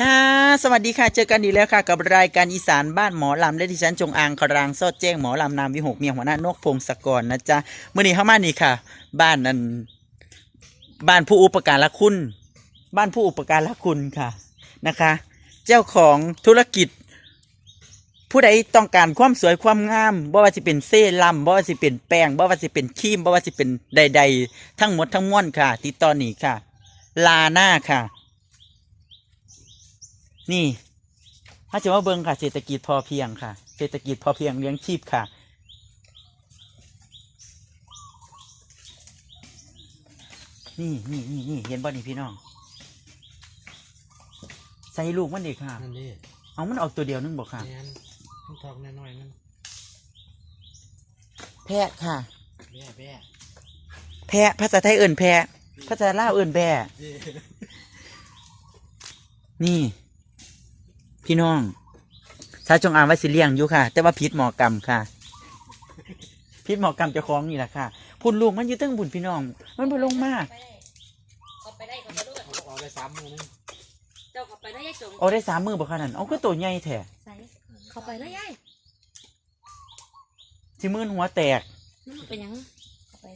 ค่ะ สวัสดีค่ะ เจอกันอีกแล้วค่ะ กับรายการอีสานบ้านหมอลำและดิฉันจงอางครางซอดแจ้งหมอลำนามวิหกเมียหัวหน้านกพงศกรนะจ๊ะเมื่อนี้เข้ามานี่ค่ะ บ้านนั้นบ้านผู้อุปการละคุณ บ้านผู้อุปการละคุณค่ะนะคะ เจ้าของธุรกิจ ผู้ใดต้องการความสวยความงามบ่ว่าสิเป็นเซรั่มบ่ว่าสิเป็นแป้งบ่ว่าสิเป็นครีมบ่ว่าสิเป็นใด ๆ ทั้งหมดทั้งมวลค่ะติดต่อนี่ค่ะ ลาหน้าค่ะ นี่ ถ้าจะว่าเบิงค่ะ เศรษฐกิจพอเพียงค่ะ เศรษฐกิจพอเพียงเลี้ยงชีพค่ะ นี่นี่นี่นี่เห็นบ่นี่พี่น้อง ใส่ลูกมันดีค่ะ นั่นดิเอามันออกตัวเดียวนึงบอกค่ะ แมนมันทอกน้อยๆมันแพะค่ะ แบ่แบ่แพะภาษาไทยเอิ่นแพะภาษาลาวเอิ่นแบะ นี่ พี่น้องชาวจงอางไว้สิเลี้ยงอยู่ค่ะ แต่ว่าพิษหมอกรรมค่ะพิษหมอกรรมเจะคล้าของนี่แหละค่ะพุ่นลูกมันอยู่ตั้งบุญพี่น้อง มันบ่ลงมาเขาไปได้เขาไปด้วยเอาออกได้สามมือนึงเจ้าเขาไปได้ยายจงเอาได้สามมือบ่ขนาดนั้นเอาก็ตัวใหญ่แท้ใส่เขาไปได้ยายสิมือนหัวแตกนี่มันเป็นหยังเขาไป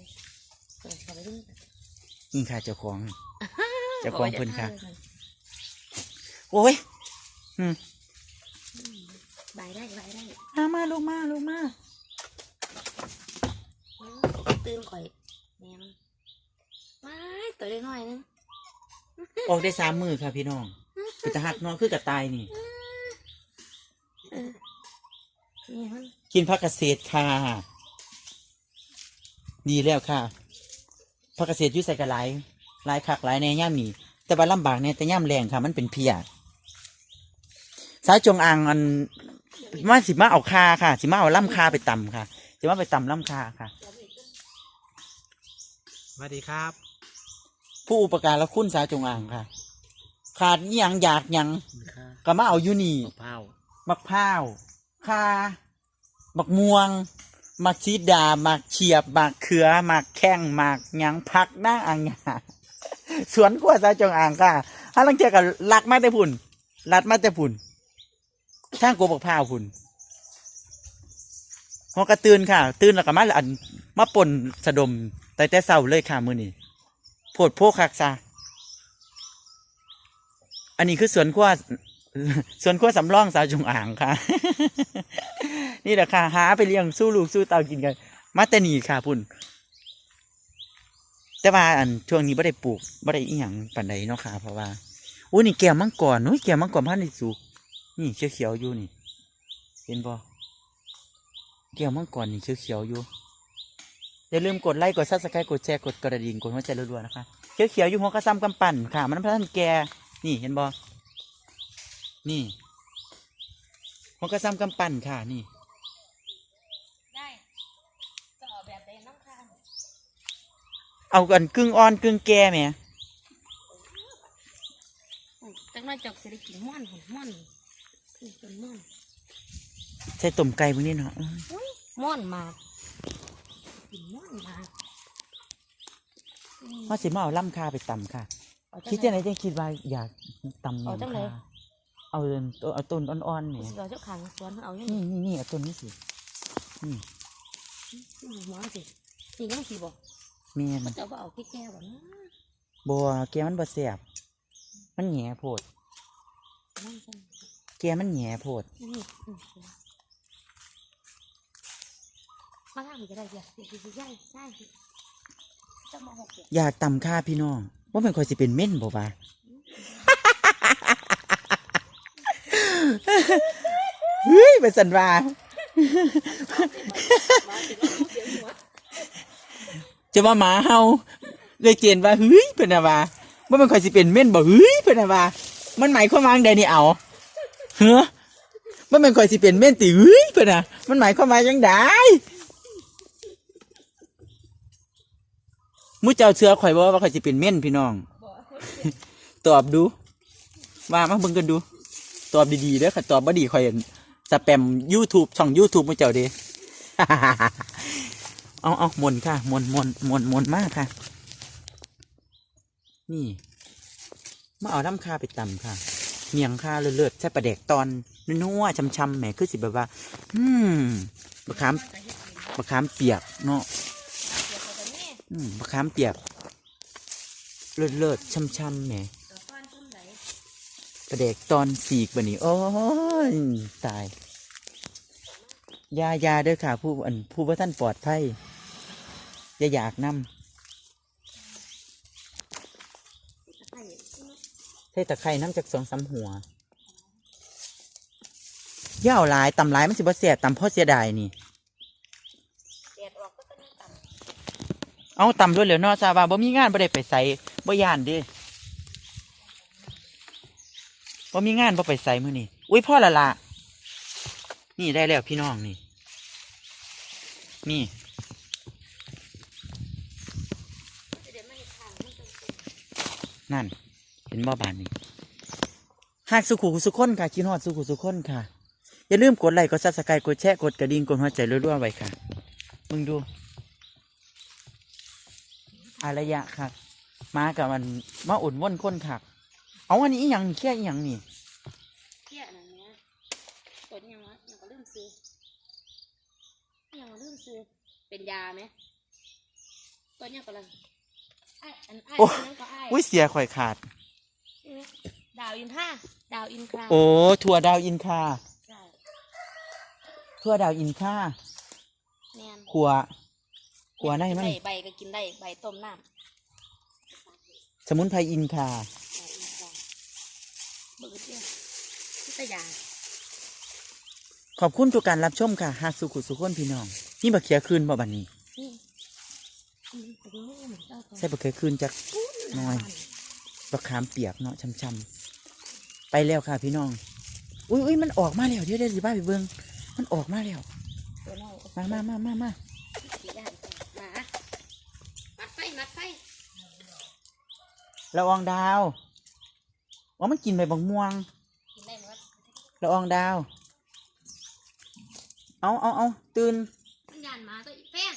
เออเขาไปด้วยนี่ค่ะเจ้าของเจ้าของเพิ่นค่ะโโอ้ย อืมบายได้บายได้มามาลูกมาลูกมาเออตื่นข่อยแม่มันว้ายตัวเล็กน้อยนึงออกได้สามมือค่ะพี่น้องคือจะหักเน้องคือกระต่ายนี่เออนี่มันกินผักเกษตรค่ะ ดีแล้วค่ะผักเกษตรอยุ่ใส่กระไรหลายคักหลายในย่ามนี่แต่ว่าลำบากเนี่ยแต่ย่ามแรงค่ะ มันเป็นเพีย สายจงอางอันมาสิมาเอาคาค่ะ สิมาเอาล่ำคาไปตำค่ะ สิมาไปตำล่ำคาค่ะ สวัสดีครับ ผู้อุปการะคุณสายจงอางค่ะ ขาดอหยังอยากหยังครับก็มาเอาอยู่นี่มะพร้าวมักพร้าวคามักม่วง มักชีดามักเฉียบมักเขือมักแข้งมักหยังพักหน้าอ่างหยาสวนกล้วยสายจงอ่างค่ะถ้าลังเทียกับลักมาแต่พุ่นลัดมาแต่พุ่น ทางโกบักพร้าวพุ่นหัวกระตื่นค่ะ ตื่นแล้วก็มาอันมาป่นสะดมแต่แต่เศร้าเลยค่ะมือนี้โพดโพคักซะอันนี้คือสวนกล้วสวนขั้วสำรองสาวจงอ่างค่ะ นี่แหละค่ะ หาไปเลี้ยงสู้ลูกสู้เตากินกัน มาแต่นี่ค่ะพุ่น แต่ว่าอันช่วงนี้ไม่ได้ปลูกไม่ได้อีหยังปันใดเนาะค่ะ เพราะว่าอู้นี่แก้วมังกรนุ้ยแก้วมังกรพันธุ์ในสุก นี่เขียวๆอยู่นี่ เห็นบ่แก้วมังกรนี่เขียวๆอยู่อย่าลืมกดไลค์กดซับสไครต์กดแชร์กดกระดิ่งกดหัวใจรัวๆนะคะเขียวๆอยู่หัวกระซ้ำกำปั่นค่ะ มันพันธุ์แก่นี่เห็นบ่นี่หัวกระซ้ำกำปั่นค่ะนี่ได้จะออกแบบเป็นน้ำข้างเอากันกึ่งอ่อนกึ่งแก่แหมจังน้อยจอกเศรษฐกิจม่อนหุ่นม่อน คือเป็นม่อนใส่ต้มไก่พวกนี้เนาะอื้ออุ้ยม่อนมากินม่อนมาว่าสิมาเอาล่ำคาไปตำค่ะเอาจังคิดจะไหนจังคิดว่าอยากตำเอาจังไหนยำคาเอาเอิ้นตัวเอาต้นอ่อนๆเนี่ยเราเจ้าขังสวนเอาอย่างนี่นี้นี่นี่เอาต้นนี้สินี่หมอสิสิยังสิบอกแม่นเขาจะว่าเอาแก่ๆแบบนี้บัวแกมันบ่แสบมันแหง่โพดนั่นจัง แกมันแหง่โพดนี่อืมมาล่างก็ได้เดี๋ยวสิสิสิย่ายย่ายสิจะมาหกเดี๋ยวอยากตำค่าพี่น้องว่าเป็นคอยสิเป็นเม่นบ่วะเฮ้ยเป็นสันว่ามาสิว่าเขาเสียงหัวจะว่าหมาเฮาเลยเจนว่าเฮ้ยเป็นอะว่าว่ามันคอยสิเป็นเม่นบ่เฮ้ยเป็นอะว่ามันหมายความว่าจั่งใดนี่เอา เฮ้อว่ามันคอยสิเป็นเม่นติเฮ้ยเป็นอะมันหมายความว่าจังไดมู้เจ้าเชื่อข่อยบ่ว่าข่อยสิเป็นเม่นพี่น้อง ตอบดู ว่ามาเบิ่งกันดู ตอบดีๆเด้อค่ะตอบบ่ดีข่อยสแปม YouTube ช่อง YouTube มู้เจ้าเด้เอาเอามนค่ะมนมนมนมนมากค่ะ นี่ มาเอาน้ำคาไปตำค่ะ เมียงค่าเลือดๆใช่ประเด็กตอนนัวๆช้ำๆแหมคือสิแบบว่า อืมบะขามบะขามเปียกเนาะเดี๋ยวเขาจะแม่อืมบะขามเปียกเลือดเลือดๆช้ำๆแหมประเด็กตอนสีกบันนี้โอ้ยตายยายาเด้อค่ะ ผู้อันผู้ว่าท่านปลอดภัยอย่าอยากนำ ไข่ ใส่ตะไคร่น้ำจากสองสามหัวย่าเอาหลายตำหลายมันสิบ่เสียตำพ่อเสียดายนี่แดดออกก็ต้องต่เอาตำด้วยเหลือเนาะซาว่าบ่มีงานบ่ได้ไปใส่บ่ย่านเดิบ่มีงานบ่ไปใส่มื้อนี้อุ้ยพ่อละละนี่ได้แล้วพี่น้องนี่ นี่ำเดี๋ยวไม่เห็นทางมัน บ่บานนี่หากสุขุสุขคนค่ะคิดฮอดสุขุสุขคนค่ะ อย่าลืมกดไลค์กดซับสไครต์กดแชร์กดกระดิ่งกดหัวใจรัวๆไว้ค่ะ มึงดู อารยะค่ะมากับมันมาอุ่นว่นคนค่ะเอาอันนี้อหย่างแค่อหย่างนี่เที่ยนั่นเนี้ยตัวนี้ยังวะยังก็ลืมซื้อยังก็ลืมซื้อเป็นยาไหมตัวนี้ก็เลยไอ้อันไอ้ตัวนั้นก็ไอ้อุ้ยเสียข่อยขาด ดาวอินท่าดาวอินคราโอ้ถั่วดาวอินคาใช่ถั่วดาวอินคาแมนขัวขัวในมันใบใบก็กินได้ใบต้มน้ำสมุนไพรอินคาดาวอินคราเบิดเนี่ยพิทยาขอบคุณทุกการรับชมค่ะหากสุขุสุขคนพี่น้อง นี่บักเขียคืนบ่บันนี้นี่อืมแต่ก็ไม่เหมือนเจ้าตัวใส่บักเขียคืนจากน้อย บักขามเปียกเนาะช้ำๆไปแล้วค่ะพี่น้อง อุ้ยอุ้ยมันออกมาแล้วเดี๋ยวเดี๋ยวสิบ้าไปเบิ่งมันออกมาแล้ว ตัวน้อยมามามามามาขี่ย่านจ้ะมามัดไฟมัดไฟละอองดาวว่ามันกินใบบางม่วงกินได้หมดละอองดาว เอาเอาเอาตื่นมันยานหมาตัวอีแป้ง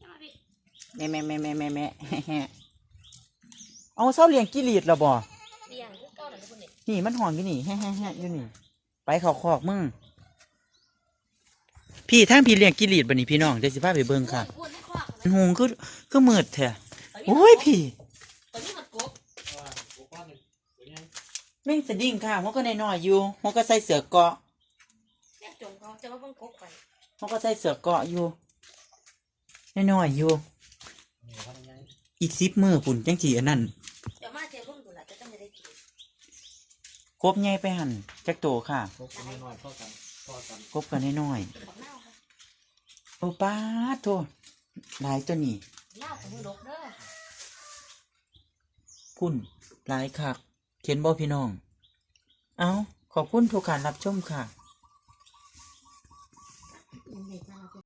ยังมาพี่ แม่แม่แม่แม่แม่แม่ เอาเศร้าเลี้ยงกิรีดแล้วบ่เลี้ยงคือเก้าหนังทุกคนเนี่ยนี่มันหอนอยู่นี่แฮ่แฮ่แฮ่อยู่นี่ ไปเขาคอกมึงพี่ทางพี่เลี้ยงกิรีดบันนี้พี่น้องเดี๋ยวสิพาไปเบิ่งค่ะพูดให้ควักมันหงคือคือมืดแท้โอ้ยพี่ตัวนี้มันกบว่าอุปกรณ์หนึ่งตัวนี้แม่งสะดิ่งค่ะมันก็น้อยๆอยู่มันก็ใส่เสือเกาะแยกจงเขาจะว่าเพิ่งกบไปมันก็ใส่เสือเกาะอยู่น้อยๆอยู่ นี่เขาเป็นยัง อีกสิบมือปุ่นจังจีอันนั้นเดี๋ยวมาเจอพุ่มดูแลจะต้องจะได้กินกบใหญ่ไปหั่นจักโตค่ะพวกคนน้อยๆพ่อกันพ่อกันกบกันน้อยบักเน่าค่ะๆโอ้ป้าดโทหลายตัวนี้เน่าของมือดกเด้อพุ่นหลายคักเขียนบ่พี่น้อง เอาขอบคุณทุกการรับชมค่ะมันไม่ท